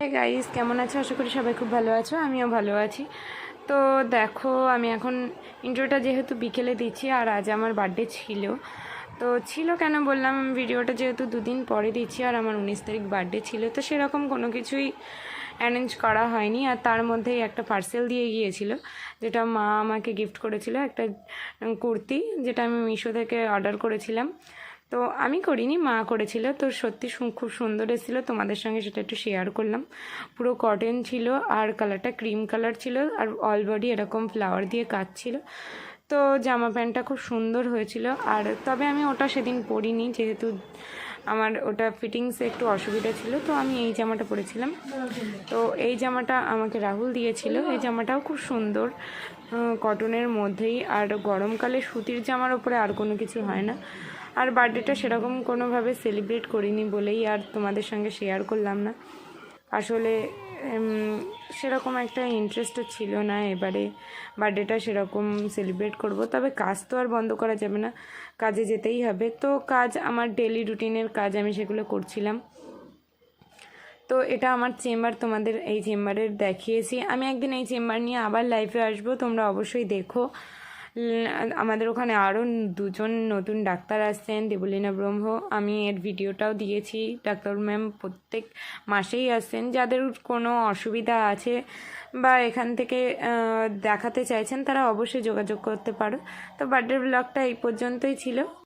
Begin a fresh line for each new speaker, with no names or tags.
Guys কেমন আছো? আশা করি সবাই খুব ভালো আছো, আমিও ভালো আছি। তো দেখো, আমি এখন ইন্ট্রোটা যেহেতু বিকেলে দিচ্ছি, আর আজ আমার বার্থডে ছিল। তো ছিল কেন বললাম ভিডিওটা যেহেতু দুদিন পরে দিচ্ছি, আর আমার উনিশ তারিখ বার্থডে ছিল, তো সেরকম কোনো কিছুই অ্যারেঞ্জ করা হয়নি। আর তার মধ্যেই একটা পার্সেল দিয়ে গিয়েছিল, যেটা মা আমাকে গিফট করেছিল, একটা কুর্তি, যেটা আমি মিশো থেকে অর্ডার করেছিলাম। তো আমি করিনি, মা করেছিল। তো সত্যি খুব সুন্দর এসেছিল। তোমাদের সঙ্গে সেটা একটু শেয়ার করলাম। পুরো কটন ছিল আর কালারটা ক্রিম কালার ছিল আর অল বডি এরকম ফ্লাওয়ার দিয়ে কাজ ছিল। তো জামা প্যান্টটা খুব সুন্দর হয়েছিল। আর তবে আমি ওটা সেদিন পরিনি, যেহেতু আমার ওটা ফিটিংসে একটু অসুবিধা ছিল, তো আমি এই জামাটা পরেছিলাম। তো এই জামাটা আমাকে রাহুল দিয়েছিল। এই জামাটাও খুব সুন্দর কটনের মধ্যেই। আর গরমকালে সুতির জামার ওপরে আর কোনো কিছু হয় না। আর বার্থডেটা সেরকম কোনোভাবে সেলিব্রেট করিনি বলেই আর তোমাদের সঙ্গে শেয়ার করলাম না। আসলে সেরকম একটা ইন্টারেস্টও ছিল না এবারে। বার্থডেটা সেরকম সেলিব্রেট করব। তবে কাজ তো আর বন্ধ করা যাবে না। কাজে যেতেই হবে। তো কাজ আমার ডেলি রুটিনের কাজ আমি সেগুলো করছিলাম। তো এটা আমার চেম্বার তোমাদের এই চেম্বারের দেখিয়েছি। আমি একদিন এই চেম্বার নিয়ে আবার লাইফে আসব, তোমরা অবশ্যই দেখো। আমাদের ওখানে আরও দুজন নতুন ডাক্তার আসছেন, দেবলীনা ব্রহ্ম। আমি এর ভিডিওটাও দিয়েছি। ডাক্তার ম্যাম প্রত্যেক মাসেই আসছেন। যাদের কোনো অসুবিধা আছে বা এখান থেকে দেখাতে চাইছেন, তারা অবশ্যই যোগাযোগ করতে পারো। তো বার্থডে ব্লগটা এই পর্যন্তই ছিল।